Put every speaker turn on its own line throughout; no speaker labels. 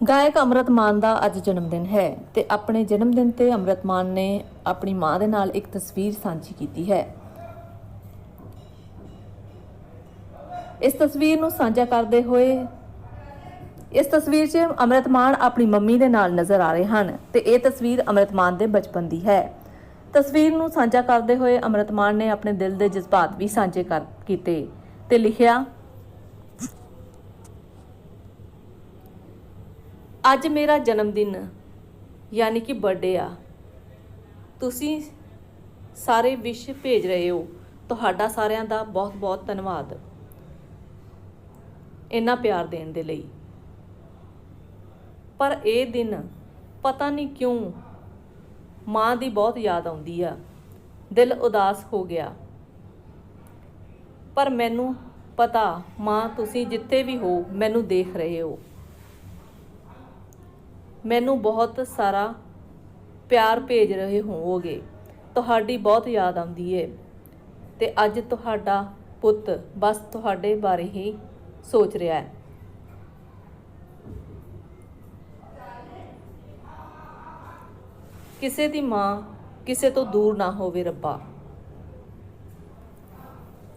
ਗਾਇਕ ਅਮਰਤ ਮਾਨ ਦਾ ਅੱਜ ਜਨਮ ਦਿਨ ਹੈ ਤੇ ਆਪਣੇ ਜਨਮ ਦਿਨ ਤੇ ਅਮਰਤ ਮਾਨ ਨੇ ਆਪਣੀ ਮਾਂ ਦੇ ਨਾਲ ਇੱਕ ਤਸਵੀਰ ਸਾਂਝੀ ਕੀਤੀ ਹੈ। ਇਸ ਤਸਵੀਰ ਨੂੰ ਸਾਂਝਾ ਕਰਦੇ ਹੋਏ ਇਸ ਤਸਵੀਰ 'ਚ ਅਮਰਤ ਮਾਨ ਆਪਣੀ ਮੰਮੀ ਦੇ ਨਾਲ ਨਜ਼ਰ ਆ ਰਹੇ ਹਨ ਤੇ ਇਹ ਤਸਵੀਰ ਅਮਰਤ ਮਾਨ ਦੇ ਬਚਪਨ ਦੀ ਹੈ। ਤਸਵੀਰ ਨੂੰ ਸਾਂਝਾ ਕਰਦੇ ਹੋਏ ਅਮਰਤ ਮਾਨ ਨੇ ਆਪਣੇ ਦਿਲ ਦੇ ਜਜ਼ਬਾਤ ਵੀ ਸਾਂਝੇ ਕਰ ਕੀਤੇ ਤੇ ਲਿਖਿਆ ਅੱਜ ਮੇਰਾ ਜਨਮ ਦਿਨ ਯਾਨੀ ਕਿ ਬਰਥਡੇ ਆ। ਤੁਸੀਂ ਸਾਰੇ ਵਿਸ਼ ਭੇਜ ਰਹੇ ਹੋ। ਤੁਹਾਡਾ ਸਾਰਿਆਂ ਦਾ ਬਹੁਤ-ਬਹੁਤ ਧੰਨਵਾਦ। ਇੰਨਾ ਪਿਆਰ ਦੇਣ ਦੇ ਲਈ। ਪਰ ਇਹ ਦਿਨ ਪਤਾ ਨਹੀਂ ਕਿਉਂ ਮਾਂ ਦੀ ਬਹੁਤ ਯਾਦ ਆਉਂਦੀ ਆ। ਦਿਲ ਉਦਾਸ ਹੋ ਗਿਆ। ਪਰ ਮੈਨੂੰ ਪਤਾ, ਮਾਂ, ਤੁਸੀਂ ਜਿੱਥੇ ਵੀ ਹੋ, ਮੈਨੂੰ ਦੇਖ ਰਹੇ ਹੋ। ਮੈਨੂੰ ਬਹੁਤ ਸਾਰਾ ਪਿਆਰ ਭੇਜ ਰਹੇ ਹੋਵੋਗੇ। ਤੁਹਾਡੀ ਬਹੁਤ ਯਾਦ ਆਉਂਦੀ ਏ। ਤੇ ਅੱਜ ਤੁਹਾਡਾ ਪੁੱਤ ਬਸ ਤੁਹਾਡੇ ਬਾਰੇ ਹੀ ਸੋਚ ਰਿਹਾ ਹੈ। ਕਿਸੇ ਦੀ ਮਾਂ ਕਿਸੇ ਤੋਂ ਦੂਰ ਨਾ ਹੋਵੇ ਰੱਬਾ।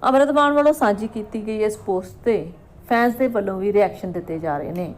ਅਮਰਤ ਵੱਲੋਂ ਸਾਂਝੀ ਕੀਤੀ ਗਈ ਇਸ ਪੋਸਟ ਤੇ ਫੈਨਸ ਦੇ ਵੱਲੋਂ ਵੀ ਰਿਐਕਸ਼ਨ ਦਿੱਤੇ ਜਾ ਰਹੇ ਨੇ।